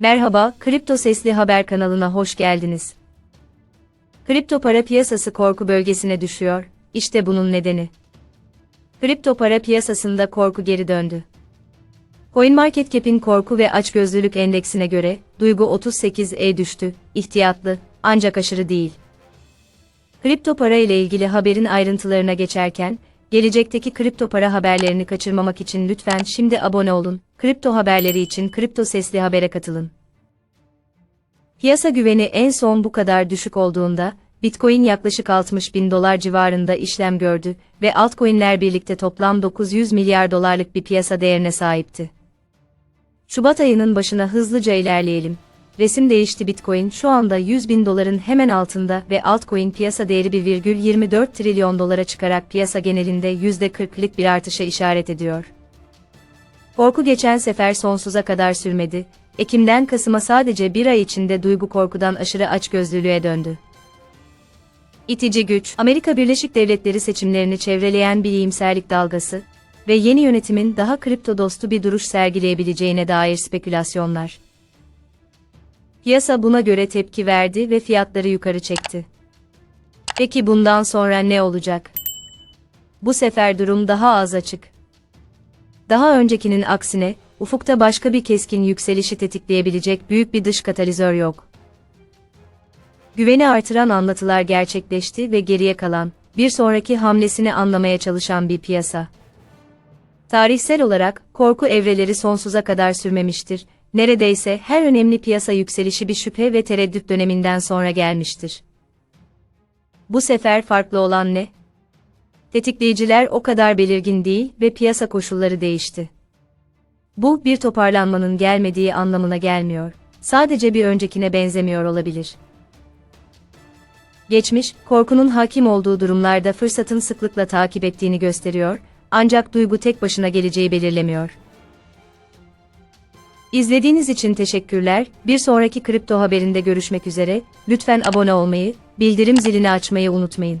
Merhaba, Kripto Sesli Haber kanalına hoş geldiniz. Kripto para piyasası korku bölgesine düşüyor, işte bunun nedeni. Kripto para piyasasında korku geri döndü. CoinMarketCap'in korku ve açgözlülük endeksine göre, duygu 38'e düştü, ihtiyatlı, ancak aşırı değil. Kripto para ile ilgili haberin ayrıntılarına geçerken, gelecekteki kripto para haberlerini kaçırmamak için lütfen şimdi abone olun. Kripto haberleri için Kripto Sesli Haber'e katılın. Piyasa güveni en son bu kadar düşük olduğunda, Bitcoin yaklaşık 60 bin dolar civarında işlem gördü ve altcoin'ler birlikte toplam 900 milyar dolarlık bir piyasa değerine sahipti. Şubat ayının başına hızlıca ilerleyelim. Resim değişti Bitcoin şu anda 100 bin doların hemen altında ve altcoin piyasa değeri 1,24 trilyon dolara çıkarak piyasa genelinde %40'lık bir artışa işaret ediyor. Korku geçen sefer sonsuza kadar sürmedi. Ekim'den Kasım'a sadece bir ay içinde duygu korkudan aşırı açgözlülüğe döndü. İtici güç, Amerika Birleşik Devletleri seçimlerini çevreleyen bir iyimserlik dalgası ve yeni yönetimin daha kripto dostu bir duruş sergileyebileceğine dair spekülasyonlar. Piyasa buna göre tepki verdi ve fiyatları yukarı çekti. Peki bundan sonra ne olacak? Bu sefer durum daha az açık. Daha öncekinin aksine, ufukta başka bir keskin yükselişi tetikleyebilecek büyük bir dış katalizör yok. Güveni artıran anlatılar gerçekleşti ve geriye kalan, bir sonraki hamlesini anlamaya çalışan bir piyasa. Tarihsel olarak, korku evreleri sonsuza kadar sürmemiştir, neredeyse her önemli piyasa yükselişi bir şüphe ve tereddüt döneminden sonra gelmiştir. Bu sefer farklı olan ne? Tetikleyiciler o kadar belirgin değil ve piyasa koşulları değişti. Bu bir toparlanmanın gelmediği anlamına gelmiyor. Sadece bir öncekine benzemiyor olabilir. Geçmiş, korkunun hakim olduğu durumlarda fırsatın sıklıkla takip ettiğini gösteriyor, ancak duygu tek başına geleceği belirlemiyor. İzlediğiniz için teşekkürler. Bir sonraki kripto haberinde görüşmek üzere. Lütfen abone olmayı, bildirim zilini açmayı unutmayın.